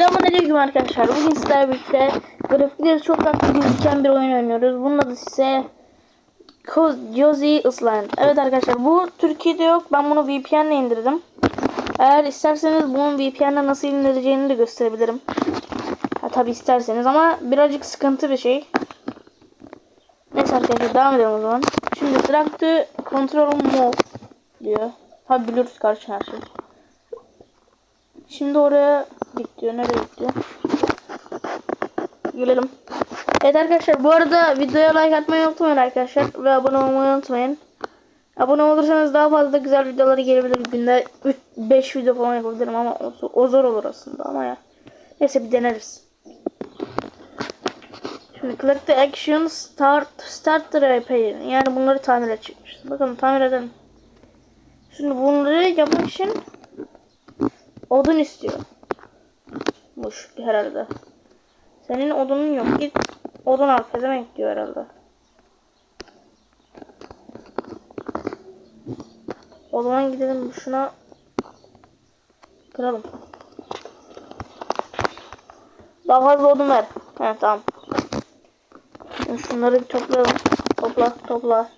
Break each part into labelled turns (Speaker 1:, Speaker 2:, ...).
Speaker 1: Selamünaleyküm arkadaşlar. Bugün sizlerle birlikte grafikleri çok tatlı gözüken bir oyun oynuyoruz. Bunun adı ise Cozy Island. Evet arkadaşlar bu Türkiye'de yok. Ben bunu VPN ile indirdim. Eğer isterseniz bunun VPN'le nasıl indireceğini de gösterebilirim. Ha, tabi isterseniz ama birazcık sıkıntı bir şey. Neyse arkadaşlar devam edelim o zaman. Şimdi bıraktı Control Mode diyor. Tabi biliyoruz karşı her şey. Şimdi oraya git diyor. Nereye git diyor. Gelelim. Evet arkadaşlar bu arada videoya like atmayı unutmayın arkadaşlar. Ve abone olmayı unutmayın. Abone olursanız daha fazla güzel videoları gelebilir. Günde 5 video falan yapabilirim ama o zor olur aslında ama ya. Neyse bir deneriz. Şimdi click the action start start the repair. Yani bunları tamir edecekmişiz. Bakalım tamir edelim. Şimdi bunları yapmak için odun istiyor. Muş herhalde. Senin odunun yok. Git odun al. Pezemek diyor herhalde. O zaman gidelim şuna kıralım. Daha fazla odun ver. He tamam. Şunları bir toplayalım. Topla topla.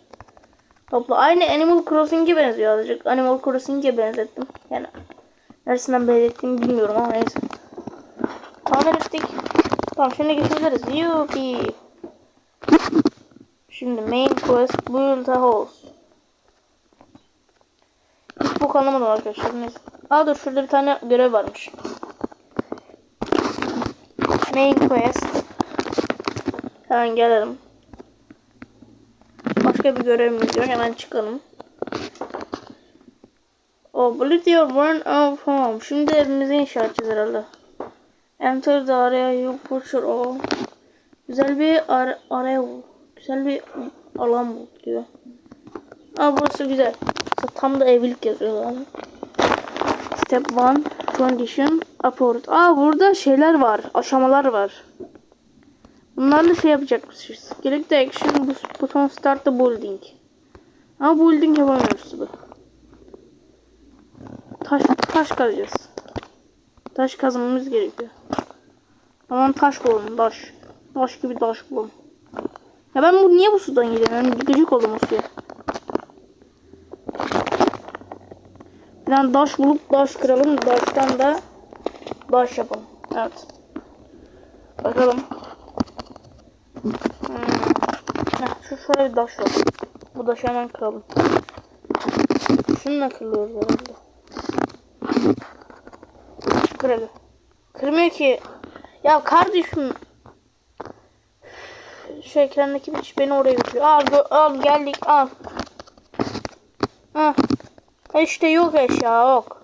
Speaker 1: Topla. Aynı Animal Crossing'e benziyor azıcık. Animal Crossing'e benzettim. Yani neresinden benzettiğimi bilmiyorum ama neyse. Tamir ettik. Tamam şimdi geçebiliriz. Yuppie. Şimdi main quest build a house. Hiç bu anlamadım arkadaşlar. Neyse. Aa dur şurada bir tane görev varmış. Main quest. Hemen gelelim. Başka bir görevimiz yok. Hemen çıkalım. Oblite your one of home. Şimdi evimizi inşa edeceğiz herhalde. Enter area you put your own. Güzel bir ar bul. Güzel bir alan bul diyor. Aa burası güzel. Tam da evlilik yazıyor yani. Step 1 condition approved. Aa burada şeyler var. Aşamalar var. Bunlarla şey yapacakmışız. Gerekli action bu buton start the building. Ama building yapamıyoruz tabi. Taş, taş kazacağız. Taş kazmamız gerekiyor. Aman taş bulalım taş. Taş gibi taş bulalım. Ya ben bu niye bu sudan gidiyorum? Ben gıcık oldum o suya. Bir tane taş bulup taş kıralım. Taştan da taş yapalım. Evet. Bakalım. Hmm. Heh, şu şöyle bir taş var. Bu taşı hemen kıralım. Şununla kırılıyoruz herhalde. Kır hadi. Kırmıyor ki. Ya kardeşim. Şu ekrandaki bir beni oraya götürüyor. Al, al geldik al. Ha. İşte yok eşya yok.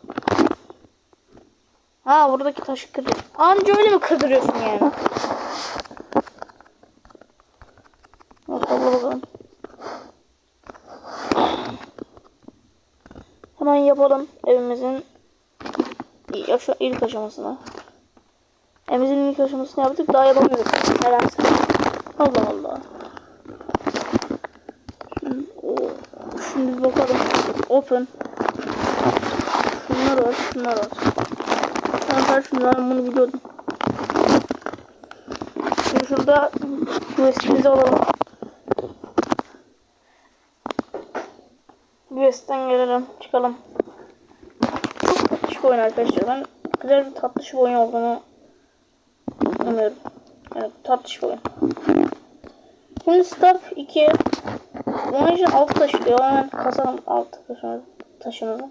Speaker 1: Ha buradaki taşı kırıyor. Anca öyle mi kırdırıyorsun yani? Bakalım. Hemen yapalım evimizin yaşa ilk aşamasını. Evimizin ilk aşamasını yaptık daha yapamıyoruz. Nedense. Allah Allah. Şimdi, o, şimdi bir bakalım. Open. Şunlar var, şunlar var. Ben karşımda ben bunu biliyordum. Şimdi şurada USB'mizi alalım. USB'den gelelim, çıkalım. Çok tatlış bir oyun arkadaşlar. Ben güzel bir tatlış bir oyun olduğunu anlıyorum. Yani oyun. Şimdi stop 2. Onun için alt taşı diyor. Hemen kasalım alt taşımızı. taşımızı.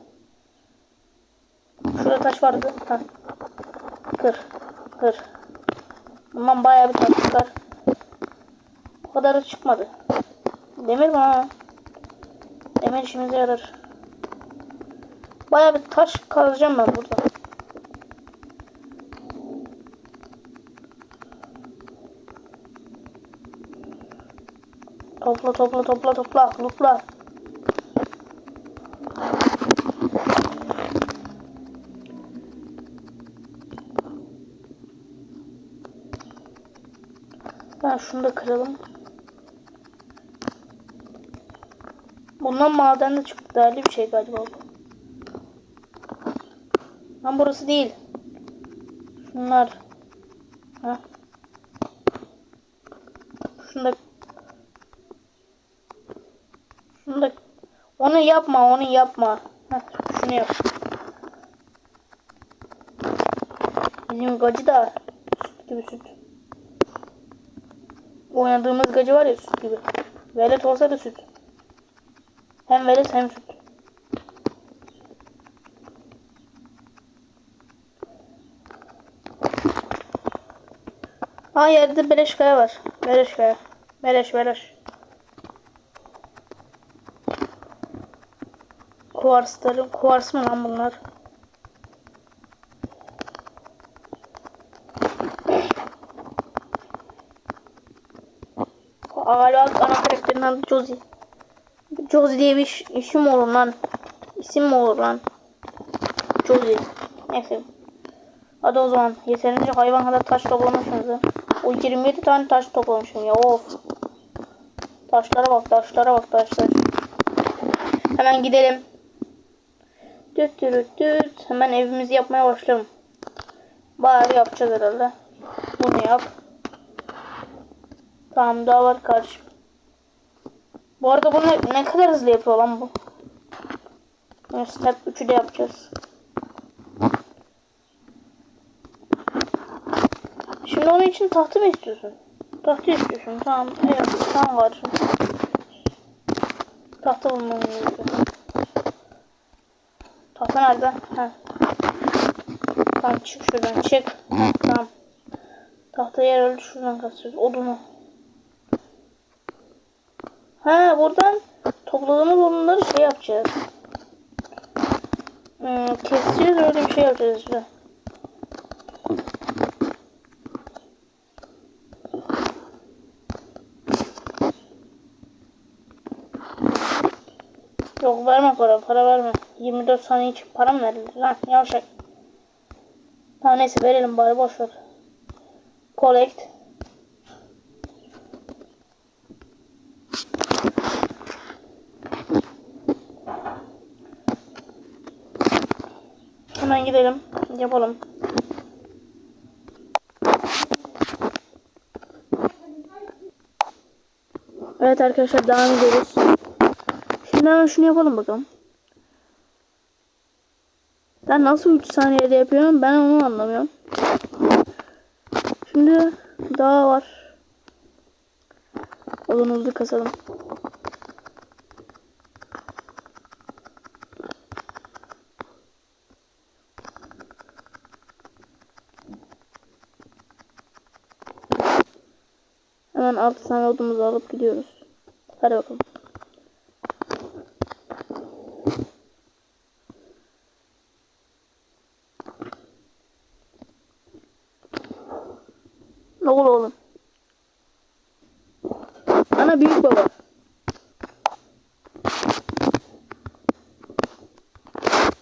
Speaker 1: Şurada taş vardı. Ha. Kır. Kır. Bundan bayağı bir taş çıkar. O kadarı çıkmadı. Demir mi? Demir işimize yarar. Bayağı bir taş kazacağım ben burada. Topla topla topla topla topla. Ben şunu da kıralım. Bundan madende çıktı değerli bir şey galiba bu. Lan burası değil. Bunlar. Ha. Şunu da Şunu da onu yapma, onu yapma. Heh, şunu yap. Bizim gacı da süt gibi süt. Oynadığımız gacı var ya süt gibi. Velet olsa da süt. Hem velet hem süt. Ha yerde beleş kaya var. Beleş kaya. Beleş beleş. Kuvarsların kuvars mı lan bunlar? Galiba ana karakterin adı Josie. Josie diye bir iş- isim mi olur lan? İsim mi olur lan? Josie. Neyse. Hadi o zaman yeterince hayvan kadar taş toplamışsınız. O 27 tane taş toplamışım ya of. Taşlara bak taşlara bak taşlar. Hemen gidelim. Düt düt düt. Hemen evimizi yapmaya başlayalım. Bir yapacağız herhalde. Bunu yap. Tamam daha var kardeşim. Bu arada bunu ne, kadar hızlı yapıyor lan bu? Yani step 3'ü de yapacağız. Şimdi onun için tahta mı istiyorsun? Tahta istiyorsun. Tamam. Evet. Tamam var. Tahta bulmam gerekiyor. Tahta nerede? Ha. Tamam çık şuradan çık. Tamam. Tahtayı herhalde şuradan kasıyoruz. Odunu. Ha buradan topladığımız odunları şey yapacağız. Hmm, keseceğiz öyle bir şey yapacağız işte. Yok verme para, para verme. 24 saniye için para mı verilir lan yavşak. Tamam neyse verelim bari boş. Collect. Hemen gidelim. Yapalım. Evet arkadaşlar devam ediyoruz. Şimdi hemen şunu yapalım bakalım. Ben nasıl 3 saniyede yapıyorum ben onu anlamıyorum. Şimdi daha var. Odunumuzu kasalım. Hemen 6 tane odumuzu alıp gidiyoruz. Hadi bakalım. Ne olur oğlum? Büyük baba.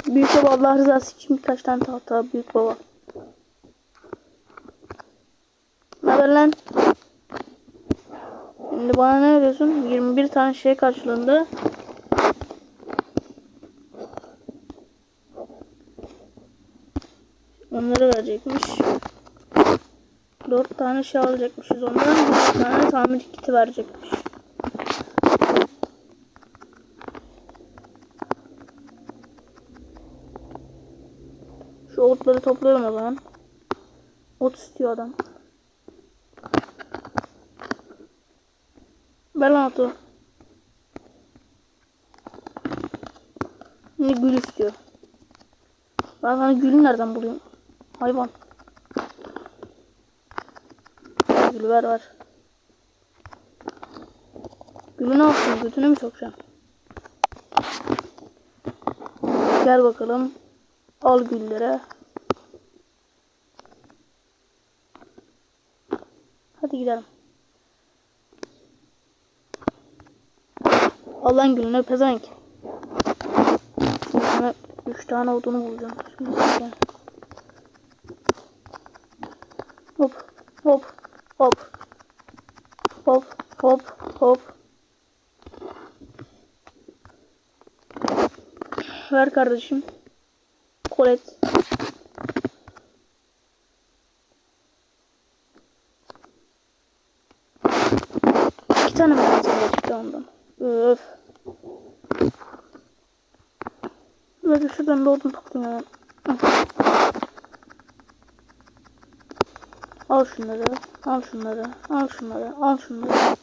Speaker 1: Büyük baba Allah rızası için birkaç tane tahta büyük baba. Ne haber lan? Şimdi bana ne veriyorsun? 21 tane şey karşılığında. Onları verecekmiş. 4 tane şey alacakmışız ondan. 4 tane tamir kiti verecekmiş. Şu otları topluyorum o zaman. Ot istiyor adam. Ver lan otu. Şimdi gül istiyor. Ben sana gülü nereden bulayım? Hayvan. Gülü ver ver. Gülü ne yaptın? Götüne mi sokacaksın? Gel bakalım. Al güllere. Hadi gidelim. Allah'ın gülüne. Şimdi sana 3 tane odunu bulacağım. Hop hop hop. Hop hop hop. Ver kardeşim. Kolet. Ondan. Öf. Böyle şuradan bir odun toplayayım hemen. Al şunları, al şunları, al şunları, al şunları.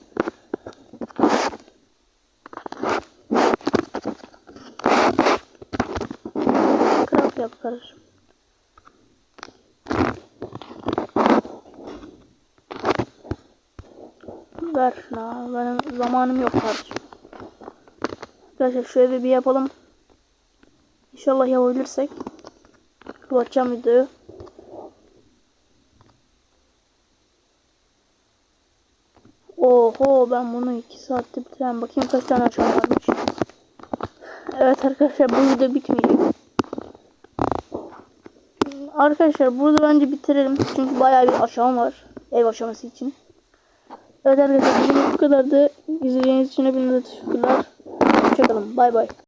Speaker 1: Craft yap kardeşim. Ver şuna. Benim zamanım yok kardeşim. Arkadaşlar şu evi bir yapalım. İnşallah yapabilirsek. Kapatacağım videoyu. Oho ben bunu 2 saatte bitirem. Bakayım kaç tane aşağı varmış. Evet arkadaşlar bu video bitmeyecek. Arkadaşlar burada bence bitirelim. Çünkü bayağı bir aşağım var. Ev aşaması için. Evet arkadaşlar bugün bu kadardı. İzlediğiniz için hepinize teşekkürler. Hoşçakalın. Bay bay.